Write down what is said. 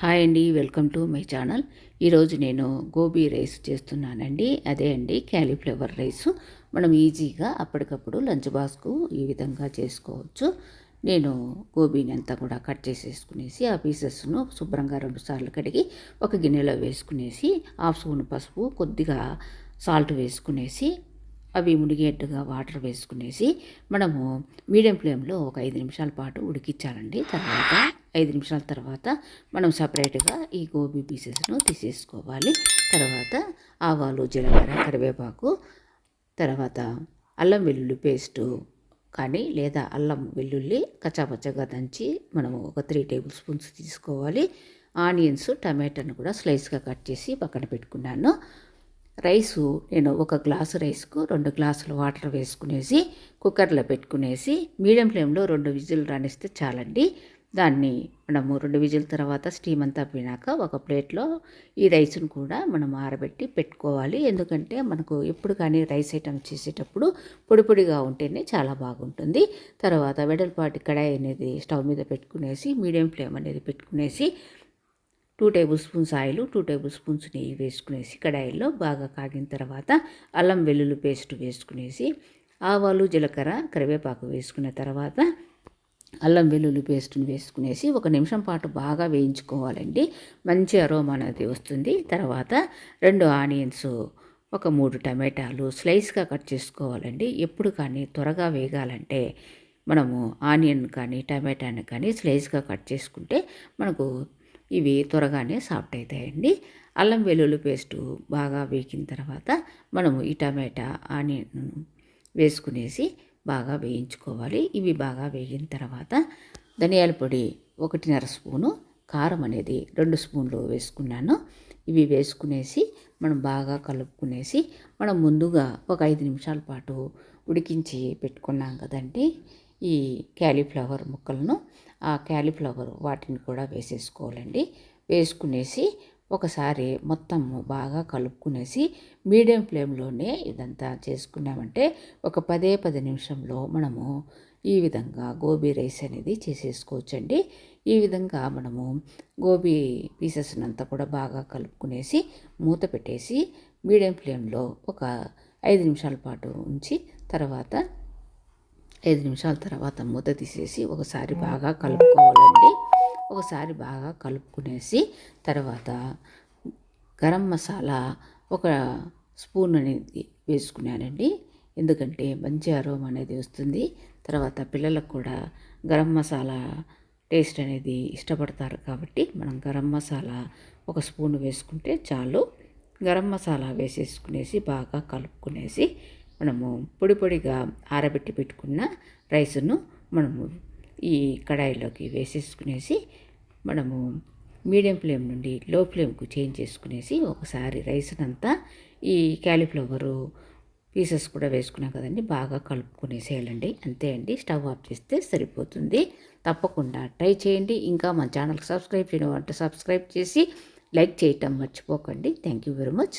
Hi అండి welcome to my channel. ఈరోజు నేను గోబీ రైస్ చేస్తున్నానండి. అదే అండి క్యాలీఫ్లవర్ రైస్. మనం ఈజీగా అప్పటికప్పుడు లంచ్ బాక్స్కు ఈ విధంగా చేసుకోవచ్చు. నేను గోబీని అంతా కూడా కట్ చేసేసుకునేసి ఆ పీసెస్ను శుభ్రంగా రెండు సార్లు కడిగి ఒక గిన్నెలో వేసుకునేసి హాఫ్ స్పూన్ పసుపు కొద్దిగా సాల్ట్ వేసుకునేసి అవి మునిగేట్టుగా వాటర్ వేసుకునేసి మనము మీడియం ఫ్లేమ్లో ఒక ఐదు నిమిషాల పాటు ఉడికించాలండి. తర్వాత ఐదు నిమిషాల తర్వాత మనం సపరేట్గా ఈ గోబీ పీసెస్ను తీసేసుకోవాలి. తర్వాత ఆవాలు జీలకర్ర కరివేపాకు తర్వాత అల్లం వెల్లుల్లి పేస్టు కానీ లేదా అల్లం వెల్లుల్లి కచ్చాపచ్చగా దంచి మనము ఒక త్రీ టేబుల్ స్పూన్స్ తీసుకోవాలి. ఆనియన్స్ టమాటాను కూడా స్లైస్గా కట్ చేసి పక్కన పెట్టుకున్నాను. రైసు నేను ఒక గ్లాసు రైస్కు రెండు గ్లాసులు వాటర్ వేసుకునేసి కుక్కర్లో పెట్టుకునేసి మీడియం ఫ్లేమ్లో రెండు విజిల్ రాణిస్తే చాలండి. దాన్ని మనము రెండు విజిల్ తర్వాత స్టీమ్ అంతా పోయినాక ఒక ప్లేట్లో ఈ రైస్ను కూడా మనం ఆరబెట్టి పెట్టుకోవాలి. ఎందుకంటే మనకు ఎప్పుడు కానీ రైస్ ఐటమ్ చేసేటప్పుడు పొడి పొడిగా ఉంటేనే చాలా బాగుంటుంది. తర్వాత వెడల్పాటి కడాయి అనేది స్టవ్ మీద పెట్టుకునేసి మీడియం ఫ్లేమ్ అనేది పెట్టుకునేసి two table spoons oil two table spoons నెయ్యి వేసుకునేసి కడాయిల్లో బాగా కాగిన తర్వాత అల్లం వెల్లుల్లి పేస్ట్ వేసుకునేసి ఆవాలు జీలకర్ర కరివేపాకు వేసుకున్న తర్వాత అల్లం వెల్లుల్లి పేస్ట్ని వేసుకునేసి ఒక నిమిషం పాటు బాగా వేయించుకోవాలండి. మంచి అరోమా అనేది వస్తుంది. తర్వాత రెండు ఆనియన్స్ ఒక మూడు టమాటాలు స్లైస్గా కట్ చేసుకోవాలండి. ఎప్పుడు కానీ త్వరగా వేగాలంటే మనము ఆనియన్ కానీ టమాటాని కానీ స్లైస్గా కట్ చేసుకుంటే మనకు ఇవి త్వరగానే సాఫ్ట్ అవుతాయండి అల్లం వెల్లుల్లి పేస్టు బాగా వేగిన తర్వాత మనము ఈ టమాటా ఆనియన్ వేసుకునేసి బాగా వేయించుకోవాలి. ఇవి బాగా వేగిన తర్వాత ధనియాల పొడి ఒకటిన్నర స్పూను కారం అనేది రెండు స్పూన్లు వేసుకున్నాను. ఇవి వేసుకునేసి మనం బాగా కలుపుకునేసి మనం ముందుగా ఒక ఐదు నిమిషాల పాటు ఉడికించి పెట్టుకున్నాం కదండి. ఈ క్యాలీఫ్లవర్ ముక్కలను ఆ క్యాలీఫ్లవర్ వాటిని కూడా వేసేసుకోవాలండి. వేసుకునేసి ఒకసారి మొత్తం బాగా కలుపుకునేసి మీడియం ఫ్లేమ్లోనే ఇదంతా చేసుకున్నామంటే ఒక పదే పది నిమిషంలో మనము ఈ విధంగా గోబీ రైస్ అనేది చేసేసుకోవచ్చండి. ఈ విధంగా మనము గోబీ పీసెస్నంతా కూడా బాగా కలుపుకునేసి మూత పెట్టేసి మీడియం ఫ్లేమ్లో ఒక ఐదు నిమిషాల పాటు ఉంచి తర్వాత ఐదు నిమిషాల తర్వాత మూత తీసేసి ఒకసారి బాగా కలుపుకోవాలండి. ఒకసారి బాగా కలుపుకునేసి తర్వాత గరం మసాలా ఒక స్పూన్ అనేది వేసుకున్నానండి. ఎందుకంటే మంచి అరోమ్ అనేది వస్తుంది. తర్వాత పిల్లలకు కూడా గరం మసాలా టేస్ట్ అనేది ఇష్టపడతారు కాబట్టి మనం గరం మసాలా ఒక స్పూన్ వేసుకుంటే చాలు. గరం మసాలా వేసేసుకునేసి బాగా కలుపుకునేసి మనము పొడి పొడిగా ఆరబెట్టి పెట్టుకున్న రైస్ను మనము ఈ కడాయిలోకి వేసేసుకునేసి మనము మీడియం ఫ్లేమ్ నుండి లో ఫ్లేమ్కు చేంజ్ చేసుకునేసి ఒకసారి రైస్నంతా ఈ క్యాలీఫ్లవరు పీసెస్ కూడా వేసుకున్నాం కదండి బాగా కలుపుకునేసేయాలండి అంతే అండి స్టవ్ ఆఫ్ చేస్తే సరిపోతుంది. తప్పకుండా ట్రై చేయండి. ఇంకా మా ఛానల్కి సబ్స్క్రైబ్ చేయడం అంటే సబ్స్క్రైబ్ చేసి లైక్ చేయటం మర్చిపోకండి. Thank you very much.